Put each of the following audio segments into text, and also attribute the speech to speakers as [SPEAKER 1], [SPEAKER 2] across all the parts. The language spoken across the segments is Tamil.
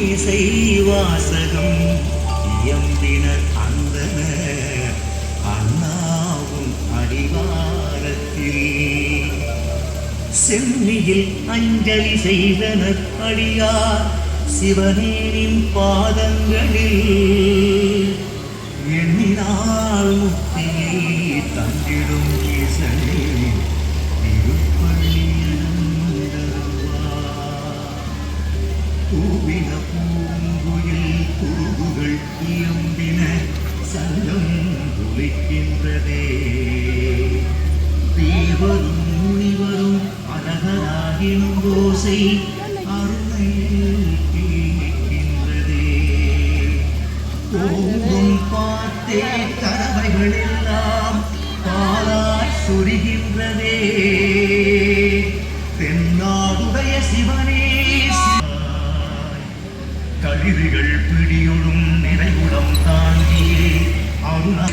[SPEAKER 1] இசை வாசகம் இயம்பினர் அந்தனர் அண்ணாவும் அடிவாரத்தில். சென்னியில் அஞ்சலி செய்தனர் அடியார் சிவனேனின் பாதங்களில். எண்ணினால் முக்தியை தந்திடும் இருக்கின்றதே. தேவரும் முனிவரும் அழகராகினும் ஓசை அருளை கேட்கின்றதே. ஓங்கும் பார்த்தே கறவைகள் எல்லாம் பாலாய் சுரிகின்றதே. தென்னாடுடைய சிவனே கழிவுகள் பிடியுடும் நிறைவுடம் தாங்கியே. அருணா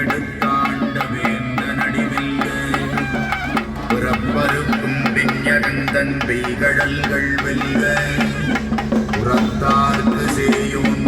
[SPEAKER 2] கெடுத்தாண்ட வேந்த நடிவெல்க புறப்பருக்கும் விஞ்ஞகந்தன் பெய்கடல்கள் வெல்க. புறத்தார்க்கு செய்யும்